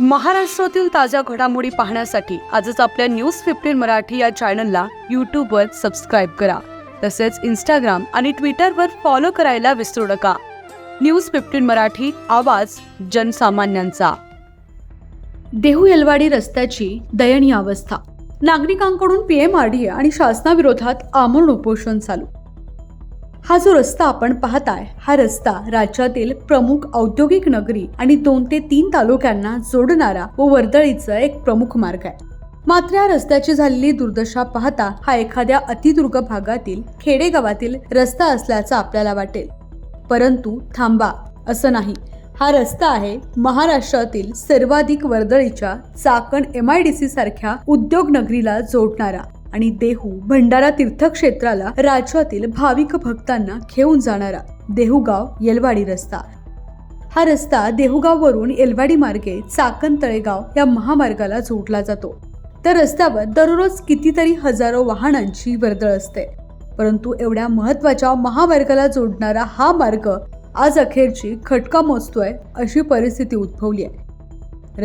महाराष्ट्रातील ताज्या घडामोडी पाहण्यासाठी आजच आपल्या न्यूज फिफ्टीन मराठी या चॅनलला यूट्यूबवर सबस्क्राईब करा. तसेच इंस्टाग्राम आणि ट्विटरवर फॉलो करायला विसरू नका. न्यूज फिफ्टीन मराठी आवाज जनसामान्यांचा. देहू येलवाडी रस्त्याची दयनीय अवस्था. नागरिकांकडून पीएमआरडीए आणि शासनाविरोधात आमरण उपोषण चालू. हा जो रस्ता आपण पाहताय हा रस्ता राज्यातील प्रमुख औद्योगिक नगरी आणि दोन ते तीन तालुक्यांना जोडणारा व वर्दळीचा एक प्रमुख मार्ग आहे. मात्र या रस्त्याची झालेली दुर्दशा पाहता हा एखाद्या अतिदुर्ग भागातील खेडेगावातील रस्ता असल्याचं आपल्याला वाटेल. परंतु थांबा असं नाही. हा रस्ता आहे महाराष्ट्रातील सर्वाधिक वर्दळीच्या Chakan M I D C सारख्या उद्योग नगरीला जोडणारा. आणि देहू भंडारा तीर्थक्षेत्राला राज्यातील भाविक भक्तांना घेऊन जाणारा देहूगाव येलवाडी रस्ता. हा रस्ता देहूगाववरून येलवाडी मार्गे चाकण तळेगाव या महामार्गाला जोडला जातो. त्या रस्त्यावर दररोज कितीतरी हजारो वाहनांची वर्दळ असते. परंतु एवढ्या महत्त्वाच्या महामार्गाला जोडणारा हा मार्ग आज अखेरची खटका मोजतोय अशी परिस्थिती उद्भवली आहे.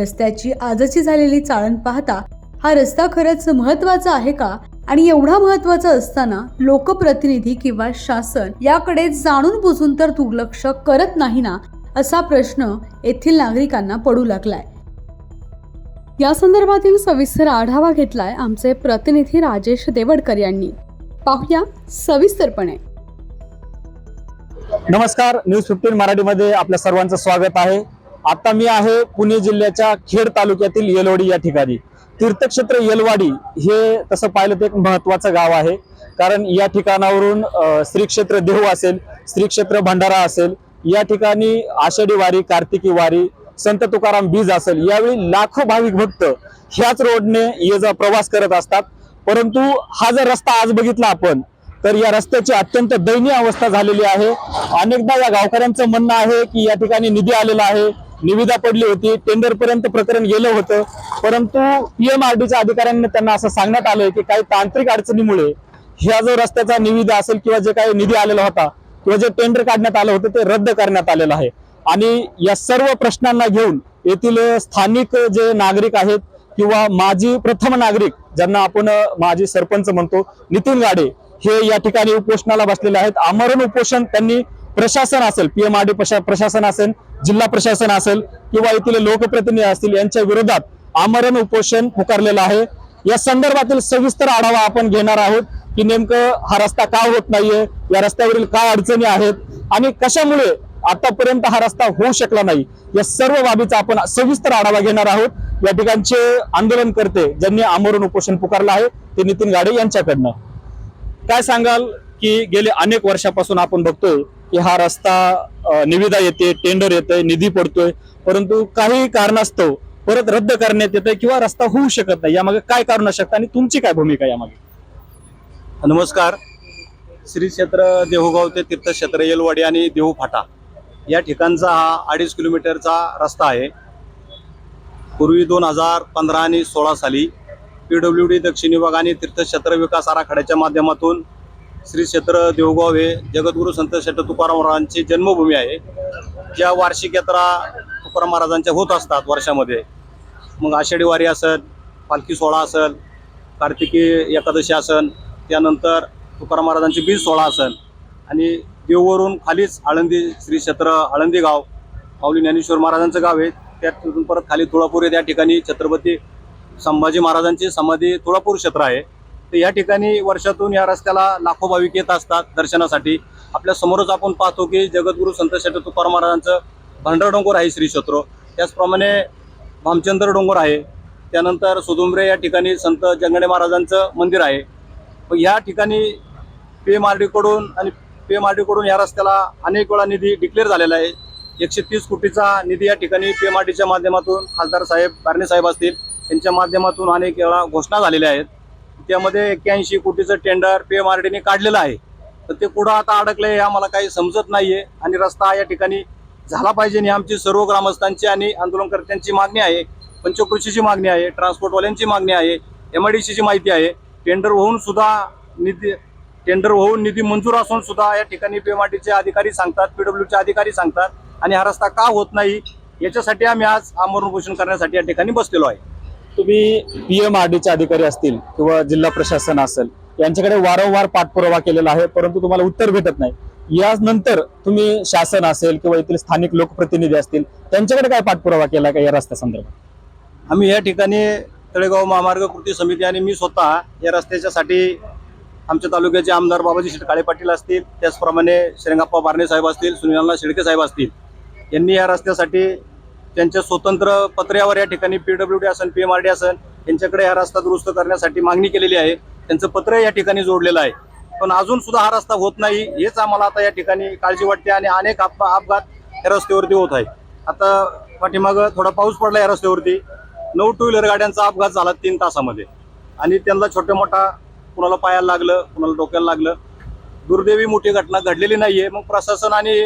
रस्त्याची आजची झालेली चाळण पाहता हा रस्ता खरंच महत्त्वाचा आहे का? आणि एवढा महत्त्वाचा असताना लोकप्रतिनिधी किंवा शासन याकडे जाणून बुजून तर दुर्लक्ष करत नाही ना असा प्रश्न येथील नागरिकांना पडू लागलाय. या संदर्भातील सविस्तर आढावा घेतलाय आमचे प्रतिनिधी राजेश देवडकर यांनी. पाहूया सविस्तरपणे. नमस्कार न्यूज फिफ्टीन मराठीमध्ये आपल्या सर्वांचं स्वागत आहे. आता मी आहे पुणे जिल्ह्याच्या खेड तालुक्यातील येलोडी या ठिकाणी. तीर्थक्षेत्र येलवाडी हे तसं पाहिलं तर एक महत्वाचं गाव आहे. कारण या ठिकाणावरून श्रीक्षेत्र देहू असेल श्रीक्षेत्र भंडारा असेल या ठिकाणी आषाढी वारी कार्तिकी वारी संत तुकाराम बीज असेल यावेळी लाखो भाविक भक्त ह्याच रोडने ये जा प्रवास करत असतात. परंतु हा जर रस्ता आज बघितला आपण तर या रस्त्याची अत्यंत दयनीय अवस्था झालेली आहे. अनेकदा या गावकऱ्यांचं म्हणणं आहे की या ठिकाणी निधी आलेला आहे. निविदा पडली होती टेंडर पर्यंत प्रकरण गेलं होतं. परंतु पीएमआरडीच्या अधिकाऱ्यांनी त्यांना असं सांगण्यात आलंय की काही तांत्रिक अडचणीमुळे ह्या जो रस्त्याचा निविदा असेल किंवा जे काही निधी आलेला होता किंवा जे टेंडर काढण्यात आलं होतं ते रद्द करण्यात आलेलं आहे. आणि या सर्व प्रश्नांना घेऊन येथील स्थानिक जे नागरिक आहेत किंवा माजी प्रथम नागरिक ज्यांना आपण माजी सरपंच म्हणतो नितीन गाडे हे या ठिकाणी उपोषणाला बसलेले आहेत. आमरण उपोषण त्यांनी प्रशासन असेल पीएमआरडी प्रशासन असेल जिल्हा प्रशासन असेल किंवा येथील लोकप्रतिनिधी असतील यांच्या विरोधात आमरण उपोषण पुकारलेलं आहे. या संदर्भातील सविस्तर आढावा आपण घेणार आहोत की नेमकं हा रस्ता का होत नाहीये या रस्त्यावरील काय अडचणी आहेत आणि कशामुळे आतापर्यंत हा रस्ता होऊ शकला नाही या सर्व बाबीचा आपण सविस्तर आढावा घेणार आहोत. या ठिकाणचे आंदोलनकर्ते ज्यांनी आमरण उपोषण पुकारलं आहे ते नितीन गाडे यांच्याकडनं. काय सांगाल की गेले अनेक वर्षापासून आपण बघतोय की हा रस्ता निविदा येते टेंडर येते निधी पडतोय परंतु काही कारणास्तव परत रद्द करण्यात येतंय किंवा रस्ता होऊ शकत नाही. यामागे काय कारण शकतं आणि तुमची काय भूमिका यामागे? नमस्कार. श्री क्षेत्र देहूगाव ते तीर्थक्षेत्र येलवाडी आणि देहू फाटा या ठिकाणचा हा अडीच किलोमीटरचा रस्ता आहे. पूर्वी दोन हजार पंधरा आणि सोळा साली पी डब्ल्यू डी दक्षिण विभाग आणि तीर्थक्षेत्र विकास आराखड्याच्या माध्यमातून श्री क्षेत्र देवगाव हे जगद्गुरू संत शेट तुकाराम महाराजांची जन्मभूमी आहे. ज्या वार्षिक यात्रा तुकाराम महाराजांच्या होत असतात वर्षामध्ये. मग आषाढी वारी असेल पालखी सोहळा असेल कार्तिकी एकादशी असेल त्यानंतर तुकाराम महाराजांची बीज सोहळा असेल. आणि देववरून खालीच आळंदी श्री क्षेत्र आळंदी गाव माऊली ज्ञानेश्वर महाराजांचं गाव आहे. त्या तिथून परत खाली तुळापूर आहे. त्या ठिकाणी छत्रपती संभाजी महाराजांची समाधी तुळापूर क्षेत्र आहे. तर या ठिकाणी वर्षातून या रस्त्याला लाखो भाविक येत असतात दर्शनासाठी. आपल्या समोरच आपण पाहतो की जगद्गुरू संत शेठ तुकाराम महाराजांचं भंडार डोंगर आहे श्री क्षेत्र. त्याचप्रमाणे भामचंद्र डोंगर आहे. त्यानंतर सुदुंबरे या ठिकाणी संत जंगणे महाराजांचं मंदिर आहे. मग या ठिकाणी पी आणि पी या रस्त्याला अनेक वेळा निधी डिक्लेअर झालेला आहे. एकशे तीस कोटीचा निधी या ठिकाणी पी माध्यमातून खासदार साहेब बारणे साहेब असतील यांच्या माध्यमातून अनेक वेळा घोषणा झालेल्या आहेत. त्यामध्ये एक्क्याऐंशी कोटीचं टेंडर पी एम आर डीने काढलेलं आहे. तर ते कुठं आता अडकलं हे आम्हाला काही समजत नाहीये आणि रस्ता या ठिकाणी झाला पाहिजे ही आमची सर्व ग्रामस्थांची आणि आंदोलनकर्त्यांची मागणी आहे पंचकृषीची मागणी आहे ट्रान्सपोर्टवाल्यांची मागणी आहे एम आय डी सीची माहिती आहे. टेंडर होऊन सुद्धा निधी टेंडर होऊन निधी मंजूर असून सुद्धा या ठिकाणी पीएमआरटीचे अधिकारी सांगतात पीडब्ल्यूचे अधिकारी सांगतात आणि हा रस्ता का होत नाही याच्यासाठी आम्ही आज आमरण उपोषण करण्यासाठी या ठिकाणी बसलेलो आहे. तुम्ही पी एम आर डीचे अधिकारी असतील किंवा जिल्हा प्रशासन असेल यांच्याकडे वारंवार पाठपुरावा केलेला आहे परंतु तुम्हाला उत्तर भेटत नाही. यानंतर तुम्ही शासन असेल किंवा येथील स्थानिक लोकप्रतिनिधी असतील त्यांच्याकडे काय पाठपुरावा केला का या रस्त्या संदर्भात? आम्ही या ठिकाणी तळेगाव महामार्ग कृती समिती आणि मी स्वतः या रस्त्याच्यासाठी आमच्या तालुक्याचे आमदार बाबाजी शेठ पाटील असतील त्याचप्रमाणे श्रीरंगाप्पा बारणे साहेब असतील सुनीलला शेडके साहेब असतील यांनी या रस्त्यासाठी त्यांच्या स्वतंत्र पत्र्यावर या ठिकाणी पीडब्ल्यू डी असन पी एम आर डी असन यांच्याकडे हा रस्ता दुरुस्त करण्यासाठी मागणी केलेली आहे. त्यांचं पत्र या ठिकाणी जोडलेलं आहे. पण अजून सुद्धा हा रस्ता होत नाही हेच आम्हाला आता या ठिकाणी काळजी वाटते आणि अनेक अपघात या रस्त्यावरती होत आहे. आता पाठीमागं थोडा पाऊस पडला या रस्त्यावरती. नऊ टू व्हीलर गाड्यांचा अपघात झाला तीन तासामध्ये. आणि त्यांना छोटे मोठा कुणाला पायाला लागलं कुणाला डोक्याला लागलं. दुर्दैवी मोठी घटना घडलेली नाहीये. मग प्रशासन आणि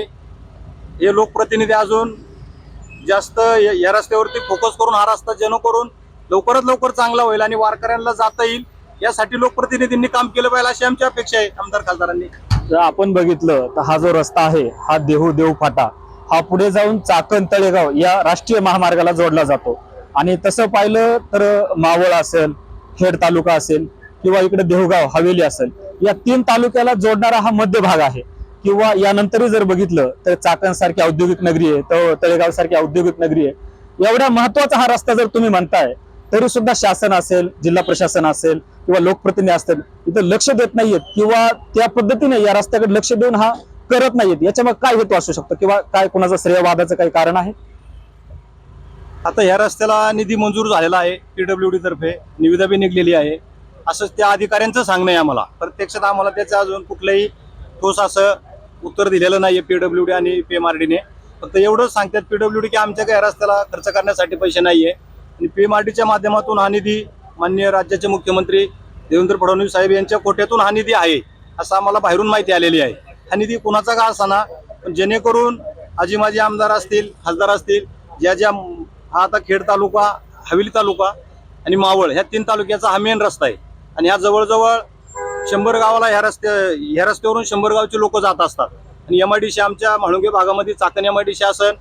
हे लोकप्रतिनिधी अजून जास्त या रस्त्यावरती फोकस करून हा रस्ता जेणेकरून लवकरात लवकर चांगला होईल आणि वारकऱ्यांना जाता येईल. यासाठी लोकप्रतिनिधींनी काम केलं पाहिजे अशी आमची अपेक्षा आहे आमदार खासदारांनी. जर आपण बघितलं तर हा जो रस्ता आहे हा देहू देव फाटा हा पुढे जाऊन चाकण तळेगाव या राष्ट्रीय महामार्गाला जोडला जातो. आणि तसं पाहिलं तर मावळ असेल खेड तालुका असेल किंवा इकडे देहूगाव हवेली असेल या तीन तालुक्याला जोडणारा हा मध्य भाग आहे. किंवा यानंतरही जर बघितलं तर चाकण सारखी औद्योगिक नगरी आहे तर तळेगाव सारखी औद्योगिक नगरी आहे. एवढा महत्त्वाचा हा रस्ता जर तुम्ही म्हणताय तरी सुद्धा शासन असेल जिल्हा प्रशासन असेल किंवा लोकप्रतिनिधी असतील इथं लक्ष देत नाहीयेत किंवा त्या पद्धतीने या रस्त्याकडे लक्ष देऊन हा करत नाहीयेत. याच्यामुळे काय हेतू असू शकतो किंवा काय कोणाचं श्रेयवादाचं काही कारण आहे? आता या रस्त्याला निधी मंजूर झालेला आहे पीडब्ल्यू डी तर्फे. निविदा बी निघलेली आहे. असंच त्या अधिकाऱ्यांचं सांगणं आहे आम्हाला. प्रत्यक्षात आम्हाला त्याचं अजून कुठलंही ठोस असं उत्तर दिलेलं नाही पीडब्ल्यू डी आणि पी एम आर डीने फक्त एवढंच सांगतात पीडब्ल्यू डी की आमच्या काही रस्त्याला खर्च करण्यासाठी पैसे नाहीये. आणि पी एम आर डीच्या माध्यमातून हा निधी माननीय राज्याचे मुख्यमंत्री देवेंद्र फडणवीस साहेब यांच्या कोट्यातून हा निधी आहे असं आम्हाला बाहेरून माहिती आलेली आहे. हा निधी कुणाचा का असाना? पण जेणेकरून आजी माजी आमदार असतील खासदार असतील ज्या ज्या हा आता खेड तालुका हवेली तालुका आणि मावळ ह्या तीन तालुक्याचा हा मेन रस्ता आहे. आणि ह्या जवळजवळ शंभर गावाला ह्या रस्त्या ह्या रस्त्यावरून शंभर गावचे लोक जात असतात. आणि एम आय डी सी आमच्या म्हाळुंगे भागामध्ये Chakan M I D C असन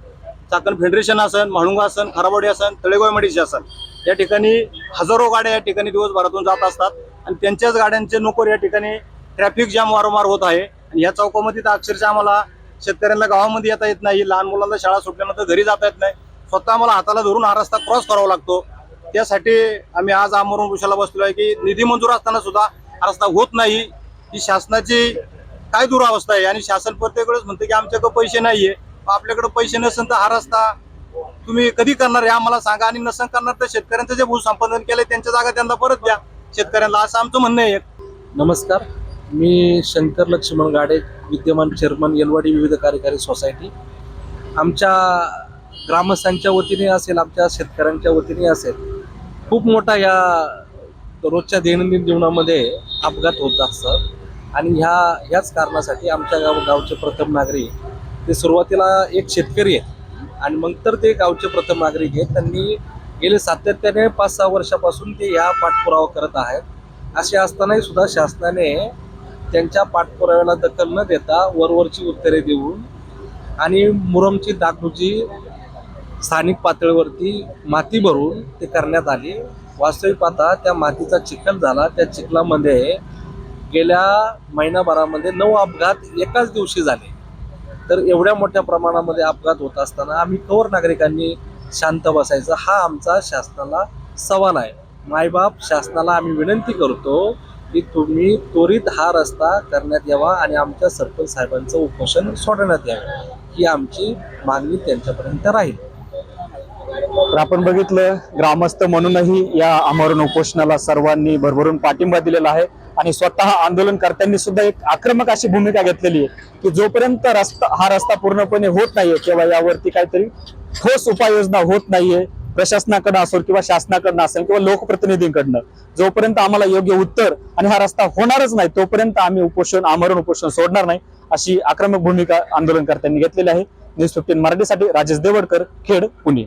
चाकण फेडरेशन असन म्हाळुंगा असन खराबवाडी असन Talegaon M I D C असन. या ठिकाणी हजारो गाड्या या ठिकाणी दिवसभरातून जात असतात आणि त्यांच्याच गाड्यांचे नोकर या ठिकाणी ट्रॅफिक जाम वारंवार होत आहे. आणि या चौकामध्ये तर अक्षरशः आम्हाला शेतकऱ्यांना गावामध्ये येता येत नाही लहान मुलांना शाळा सुटल्यानंतर घरी जाता येत नाही. स्वतः आम्हाला हाताला धरून हा रस्ता क्रॉस करावा लागतो. त्यासाठी आम्ही आज आमरून उशाला बसलो आहे की निधी मंजूर असताना सुद्धा रस्ता होत नाही. ही शासनाची काय दुरावस्था आहे? आणि शासन प्रत्येक वेळेस म्हणते की आमच्याकडे पैसे नाहीये. आहे आपल्याकडे पैसे नसेल तर हा रस्ता तुम्ही कधी करणार हे आम्हाला सांगा. आणि नसन करणार तर शेतकऱ्यांचं जे भूसंपादन केलंय त्यांच्या जागा त्यांना परत द्या. शेतकऱ्यांना असं आमचं म्हणणं आहे. नमस्कार. मी शंकर लक्ष्मण गाडे विद्यमान चेअरमन येलवाडी विविध कार्यकारी सोसायटी. आमच्या ग्रामस्थांच्या वतीने असेल आमच्या शेतकऱ्यांच्या वतीने असेल. खूप मोठा या रोजच्या दैनंदिन जीवनामध्ये अपघात होत असतात. आणि ह्या ह्याच कारणासाठी आमच्या गाव गावचे प्रथम नागरिक ते सुरुवातीला एक शेतकरी आहेत. आणि मग तर ते गावचे प्रथम नागरिक आहेत. त्यांनी गेले सातत्याने पाच सहा वर्षापासून ते ह्या पाठपुरावा करत आहेत. असे असतानाही सुद्धा शासनाने त्यांच्या पाठपुराव्याला दखल न देता वरवरची उत्तरे देऊन आणि मुरमची डागडुजी स्थानिक पातळीवरती माती भरून ते करण्यात आली. वास्तविक पाहता त्या मातीचा चिखल झाला. त्या चिखलामध्ये गेल्या महिनाभरामध्ये नऊ अपघात एकाच दिवशी झाले. तर एवढ्या मोठ्या प्रमाणामध्ये अपघात होत असताना आम्ही कवर नागरिकांनी शांत बसायचं. हा आमचा शासनाला सवाल आहे. मायबाप शासनाला आम्ही विनंती करतो की तुम्ही त्वरित हा रस्ता करण्यात यावा आणि आमच्या सरपंच साहेबांचं उपोषण सोडण्यात यावं. ही आमची मागणी त्यांच्यापर्यंत राहील. तर आपण बघितलं ग्रामस्थ म्हणूनही या आमरण उपोषणाला सर्वांनी भरभरून पाठिंबा दिलेला आहे. आणि स्वतः आंदोलनकर्त्यांनी सुद्धा एक आक्रमक अशी भूमिका घेतलेली आहे की जोपर्यंत रस्ता हा रस्ता पूर्णपणे होत नाहीये किंवा यावरती काहीतरी ठोस उपाययोजना होत नाहीये प्रशासनाकडनं असेल किंवा शासनाकडनं असेल किंवा लोकप्रतिनिधींकडनं जोपर्यंत आम्हाला योग्य उत्तर आणि हा रस्ता होणारच नाही तोपर्यंत आम्ही उपोषण आमरण उपोषण सोडणार नाही अशी आक्रमक भूमिका आंदोलनकर्त्यांनी घेतलेली आहे. न्यूज फिफ्टीन मराठीसाठी राजेश देवडकर खेड पुणे.